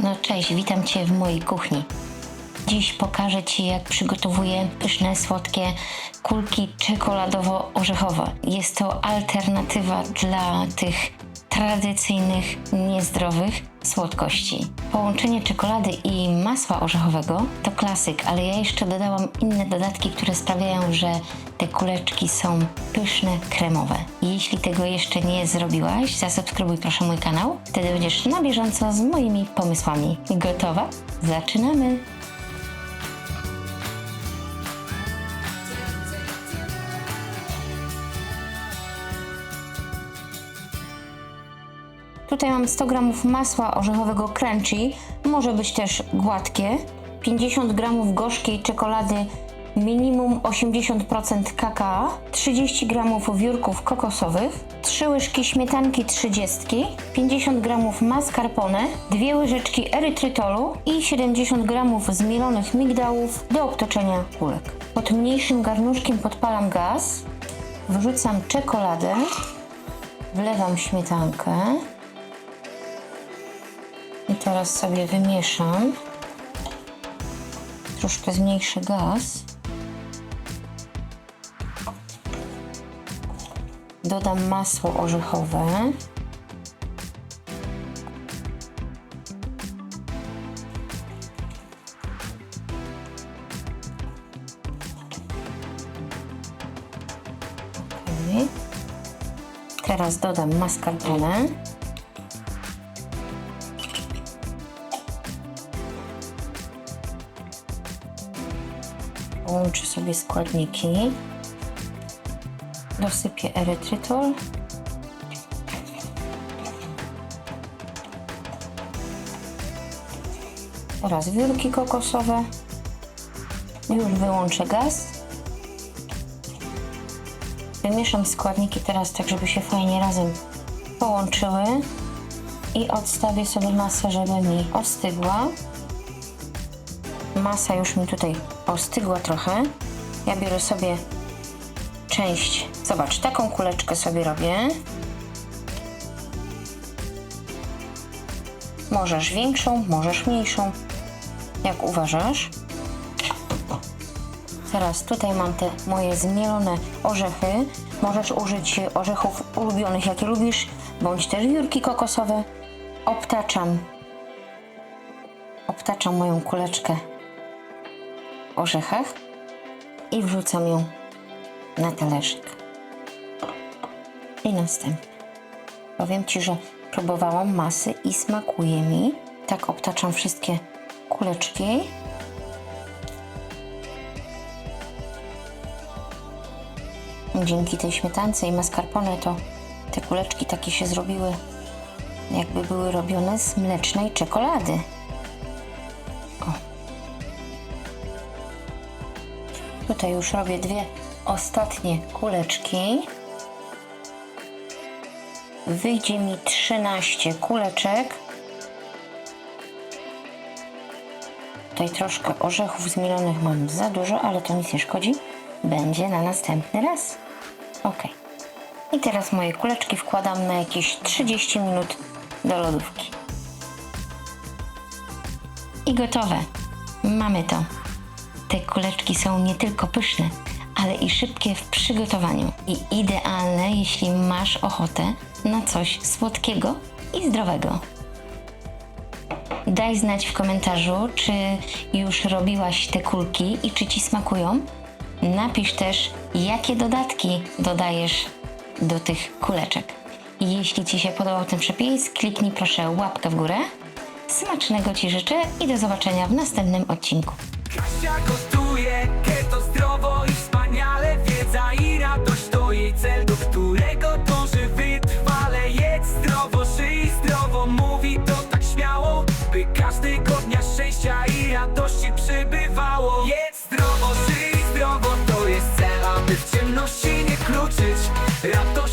No cześć, witam Cię w mojej kuchni. Dziś pokażę Ci, jak przygotowuję pyszne, słodkie kulki czekoladowo-orzechowe. Jest to alternatywa dla tych tradycyjnych, niezdrowych słodkości. Połączenie czekolady i masła orzechowego to klasyk, ale ja jeszcze dodałam inne dodatki, które sprawiają, że te kuleczki są pyszne, kremowe. Jeśli tego jeszcze nie zrobiłaś, zasubskrybuj proszę mój kanał, wtedy będziesz na bieżąco z moimi pomysłami. Gotowa? Zaczynamy! Tutaj mam 100 g masła orzechowego crunchy, może być też gładkie, 50 g gorzkiej czekolady. Minimum 80% kakao, 30 g wiórków kokosowych, 3 łyżki śmietanki 30, 50 g mascarpone, 2 łyżeczki erytrytolu i 70 g zmielonych migdałów do obtoczenia kulek. Pod mniejszym garnuszkiem podpalam gaz, wrzucam czekoladę, wlewam śmietankę. Teraz sobie wymieszam. Troszkę zmniejszę gaz. Dodam masło orzechowe. Teraz dodam mascarpone. Połączę sobie składniki. Dosypię erytrytol. Teraz wiórki kokosowe. Już wyłączę gaz. Wymieszam składniki teraz tak, żeby się fajnie razem połączyły. I odstawię sobie masę, żeby mi ostygła. Masa już mi tutaj ostygła trochę. Ja biorę sobie część. Zobacz, taką kuleczkę sobie robię. Możesz większą, możesz mniejszą, jak uważasz. Teraz tutaj mam te moje zmielone orzechy. Możesz użyć orzechów ulubionych, jakie lubisz, bądź też wiórki kokosowe. Obtaczam, obtaczam moją kuleczkę orzechach i wrzucam ją na talerzyk. I następnie. Powiem Ci, że próbowałam masy i smakuje mi. Tak obtaczam wszystkie kuleczki. Dzięki tej śmietance i mascarpone to te kuleczki takie się zrobiły, jakby były robione z mlecznej czekolady. Tutaj już robię dwie ostatnie kuleczki. Wyjdzie mi 13 kuleczek. Tutaj troszkę orzechów zmielonych mam za dużo, ale to nic nie szkodzi. Będzie na następny raz. Ok. I teraz moje kuleczki wkładam na jakieś 30 minut do lodówki. I gotowe. Mamy to. Te kuleczki są nie tylko pyszne, ale i szybkie w przygotowaniu i idealne, jeśli masz ochotę na coś słodkiego i zdrowego. Daj znać w komentarzu, czy już robiłaś te kulki i czy ci smakują. Napisz też, jakie dodatki dodajesz do tych kuleczek. Jeśli Ci się podobał ten przepis, kliknij proszę łapkę w górę. Smacznego Ci życzę i do zobaczenia w następnym odcinku. Kasia gotuje, keto zdrowo i wspaniale Wiedza i radość. To jej cel, do którego dąży wytrwale. Jedz zdrowo, żyj zdrowo, mówi to tak śmiało By każdego dnia szczęścia i radości przybywało. Jedz zdrowo, żyj zdrowo, to jest cel Aby w ciemności nie kluczyć. Radość